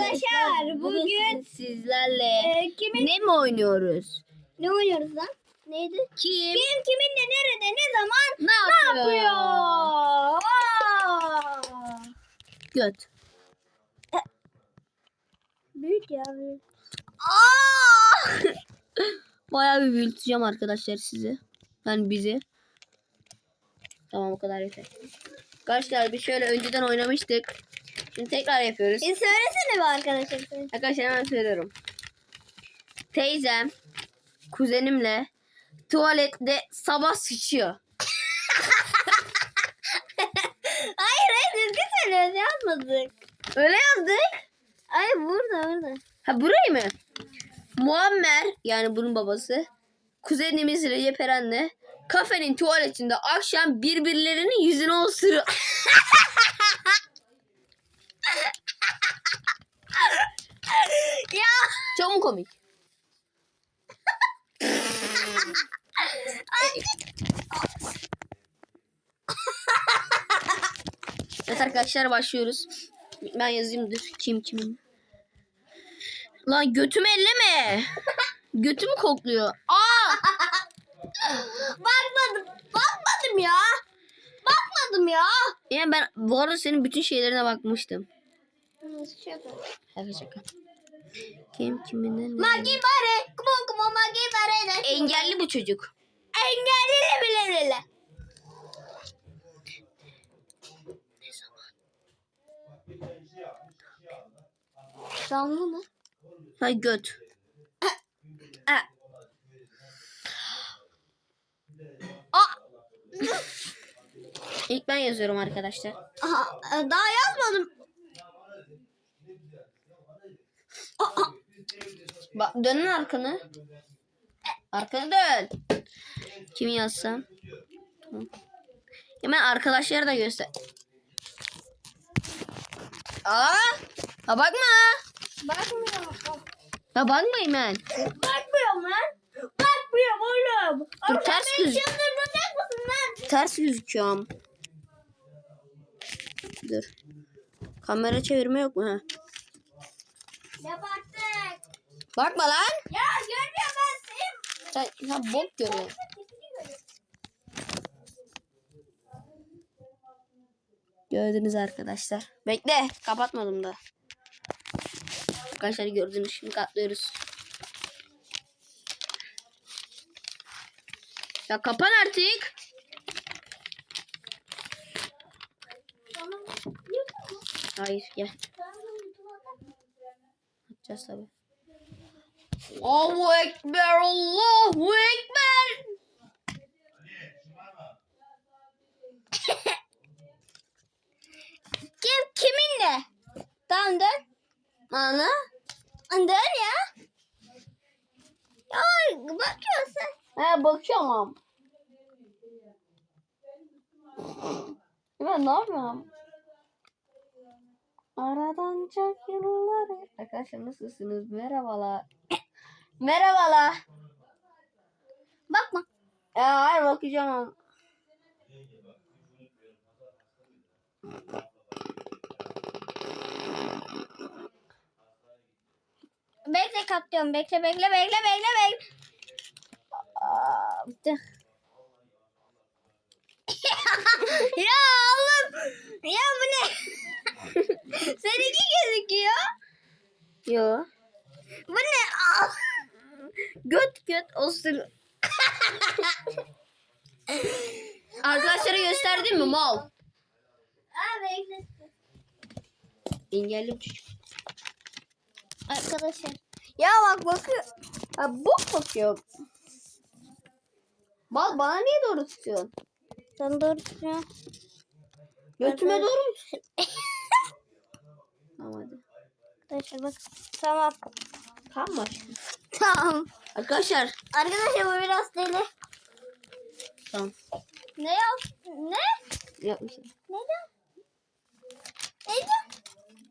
Arkadaşlar bugün sizlerle e, kimin ne mi oynuyoruz? ne oynuyoruz lan? Neydi? Kim Kim kiminle nerede ne zaman ne ne yapıyor? yapıyor? Aa! Göt. Büyük ya büyük. Aa! Bayağı bir büyüteceğim arkadaşlar sizi. Yani bizi. Tamam o kadar yeter. Arkadaşlar bir şöyle önceden oynamıştık. Şimdi tekrar yapıyoruz. E söylesene be arkadaşlar. sen. Arkadaşlar hemen söylüyorum. Teyzem kuzenimle tuvalette sabah sıçıyor. Hayır hayır düzgün söylüyoruz yazmadık. Öyle yazdık. Ay burada burada. Ha burayı mı? Muammer yani bunun babası kuzenimiz Recep Eren'le kafenin tuvaletinde akşam birbirlerinin yüzüne osuruyor. ya Çok mu komik? evet arkadaşlar başlıyoruz. Ben yazayım dur. Kim kimin? Lan götümü elleme. Götümü kokluyor. Aa! bakmadım. Bakmadım ya. Bakmadım ya. Yani ben bu arada senin bütün şeylerine bakmıştım. Şaka. Şaka şaka. Kim kiminle? ne- Magi bare. Kumo kumo magi bare. Engelli bu çocuk. Engelli bile bile. Canlı mı? Ha göt. Ha. İlk ben yazıyorum arkadaşlar. Aha, e, daha yazmadım. Aa, Bak dönün arkanı. Arkanı dön. Kimi yazsam? Tamam. Hemen arkadaşları da göster. Aa! Ha bakma. bakmıyorum. Ha bakma hemen. Bakmıyorum lan. Bakmıyorum oğlum. Dur, ters göz-? Ters gözüküyorum. Dur. Kamera çevirme yok mu? Ha. Yap artık. Bakma lan. Ya görmüyor ben seni. Sen ha, bok görüyorsun. Gördünüz arkadaşlar. Bekle. Kapatmadım da. Arkadaşlar gördünüz. Şimdi katlıyoruz. Ya kapan artık. Hayır gel. Atacağız tabii. Allahu Ekber, Allahu Ekber. Kim kiminle? Tamam dön. Ana. Dön ya. Ya bakıyorsun. He bakıyorum. Ben ne yapıyorum? Aradan çok yıllar. Arkadaşlar nasılsınız? Merhabalar. Merhabalar. Bakma. Ya hayır bakacağım. Bekle katlıyorum. Bekle bekle bekle bekle bekle. Aa, bitti. ya oğlum. Ya bu ne? Seninki gözüküyor. Yo. Bu ne? Aa. Göt göt osur. Arkadaşlara gösterdin mi mal? Aa, bekle. Engelli çocuk. Arkadaşlar. Ya bak bakıyor. Ha, bok bakıyor. Bal bana niye doğru tutuyorsun? Sen doğru tutuyorsun. Götüme doğru mu tutuyorsun? Arkadaşlar bak. Tamam. Tamam mı? Tamam. Arkadaşlar. Arkadaşlar bu biraz deli. Tamam. Ne yap? Ne? Yapmışım. Ne diyor? Ne diyor?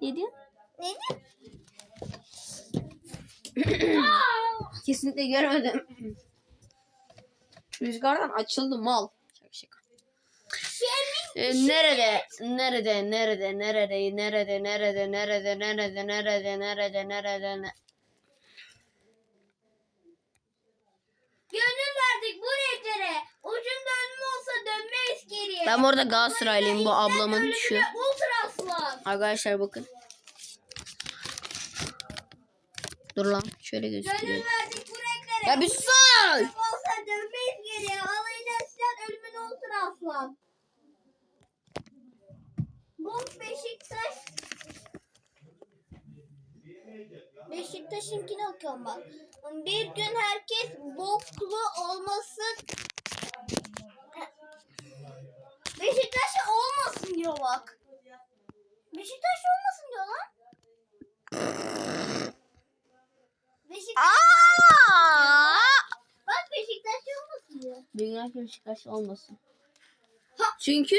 Ne diyorsun? Ne diyor? Kesinlikle görmedim. Rüzgardan açıldı mal. Şaka şaka. Ee, nerede? Nerede? Nerede? Nerede? Nerede? Nerede? Nerede? Nerede? Nerede? Nerede? Nerede? ne- Gönül verdik bu renklere. Ucunda önüm olsa dönmeyiz geriye. Ben bu arada Galatasaraylıyım. Bu ablamın şu. Ölümüne Ultra aslan. Arkadaşlar bakın. Dur lan. Şöyle Gönül göstereyim. verdik bu renklere. Ya bir sus! Olsa dönmeyiz geriye. Alayına aslan ölümüne ultra aslan. Bu Beşiktaş. Beşiktaş'ınkini okuyorum bak. Bir gün herkes boklu olmasın. Beşiktaş olmasın diyor bak. Beşiktaş olmasın diyor lan. Beşiktaş. Bak Beşiktaş olmasın diyor. Beşiktaş olmasın. Ha. Çünkü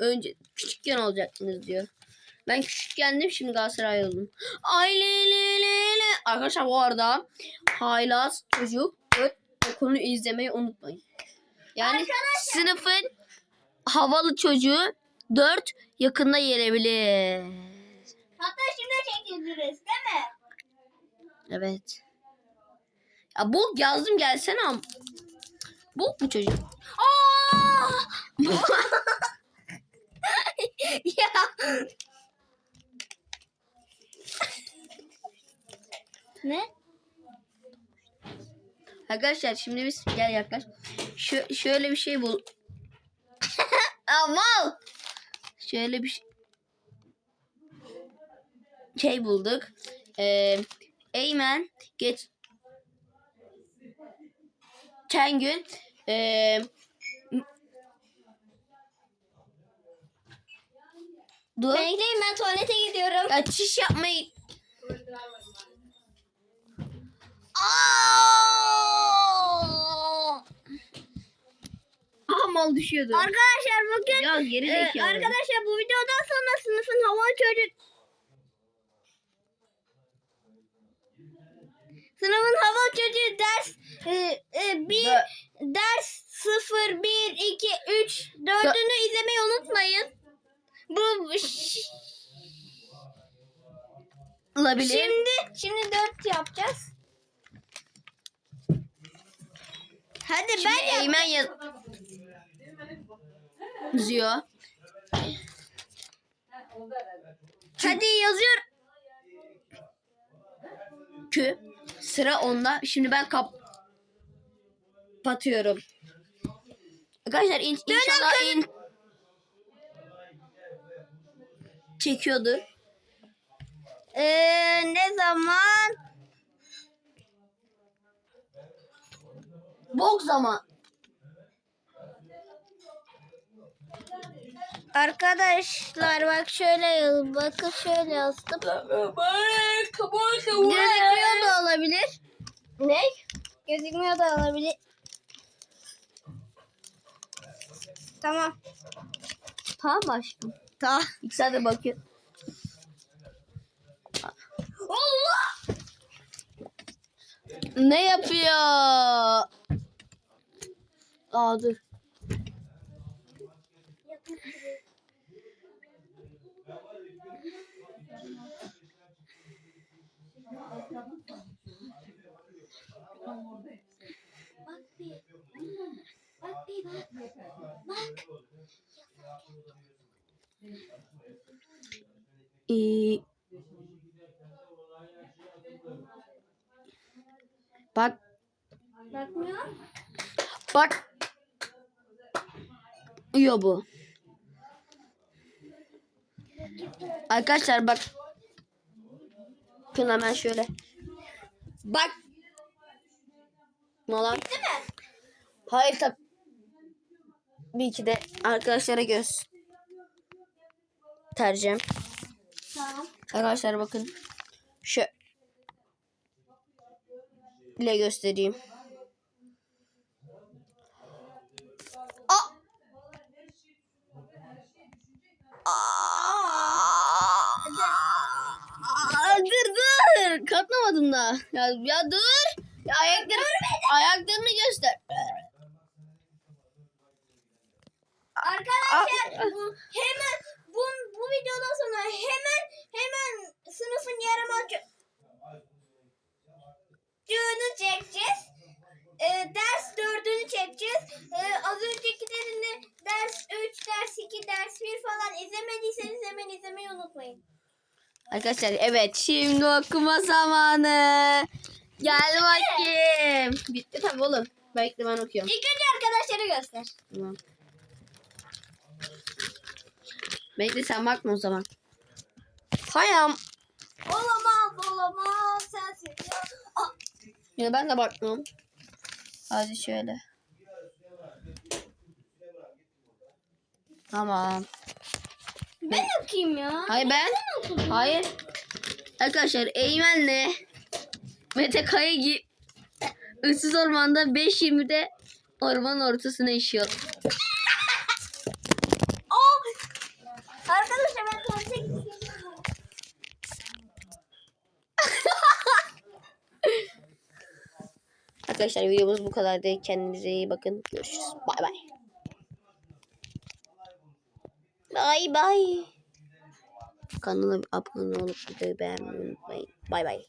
önce küçükken olacaktınız diyor. Ben küçükkendim şimdi Galatasaray oldum. Ay le le le le. Arkadaşlar bu arada haylaz çocuk dört okulunu izlemeyi unutmayın. Yani Arkadaşlar- sınıfın havalı çocuğu 4 yakında gelebilir. Hatta şimdi çekildiriz değil mi? Evet. Ya bu yazdım gelsene am. Bu mu çocuk? Aa! ya. ne? Arkadaşlar şimdi biz gel yaklaş. Şö- şöyle bir şey bul. Amal. Şöyle bir şey. Şey bulduk. Ee, Eymen geç geçen gün ee, dur. Bekleyin ben tuvalete gidiyorum. Ya çiş yapmayı Aa! Aha mal düşüyordu. Arkadaşlar bugün Ya geri e, zekalı. arkadaşlar bu videodan sonra sınıfın hava çocuk Sınıfın hava çocuğu ders e, e, bir Dö- ders 0 1 2 3 4'ünü izlemeyi unutmayın. Bu olabilir. şimdi şimdi 4 yapacağız. Hadi Şimdi ben Eymen yaz yazıyor. Hadi yazıyorum. Kü sıra onda. Şimdi ben kap kapatıyorum. Arkadaşlar in, inşallah in çekiyordur. Ee, ne zaman? Bok zaman. Arkadaşlar bak şöyle yaz. Bakın şöyle yazdım. Gözükmüyor da olabilir. Ne? Gözükmüyor da olabilir. Tamam. Tamam aşkım? Tamam. İki saate bakıyor. Allah! Ne yapıyor? Aa dur. Bak bir. Bak bir bak. Bak. Ee, bak Bakmıyor. bak. Uyuyor bu. Arkadaşlar bak. Bakın hemen şöyle. Bak. Ne lan? Değil mi? Hayır tabii. Bir iki de arkadaşlara göz tercih. Tamam. Arkadaşlar bakın. Şu bile göstereyim. Aa! Aa, dur dur. Katlamadım da. Ya, ya dur. Ya ayaklarını, ayaklarını göster. Arkadaşlar bu hemen bu, bu videodan sonra hemen hemen sınıfın yaramaz çocuğunu çekeceğiz. Ee, ders dördünü çekeceğiz. Ee, az öncekilerinde ders 3, ders 2, ders 1 falan izlemediyseniz hemen izlemeyi unutmayın. Arkadaşlar evet şimdi okuma zamanı. Gel bakayım. Bitti tabii oğlum. Bekle ben okuyorum. İlk önce arkadaşları göster. Tamam. Bekle sen bakma o zaman. Hayam. Olamaz olamaz sensin. Aa, Ya ben de bakmıyorum. Hadi şöyle. Tamam. Ben okuyayım ya. Hayır ben. Hayır. Arkadaşlar Eymen'le Mete Kaya gi ıssız ormanda 5.20'de ormanın ortasına işiyor. Arkadaşlar ben tuvalete gidiyorum. Arkadaşlar videomuz bu kadardı. Kendinize iyi bakın. Görüşürüz. Bay bay. Bay bay. Kanala abone olup videoyu beğenmeyi unutmayın. Bay bay.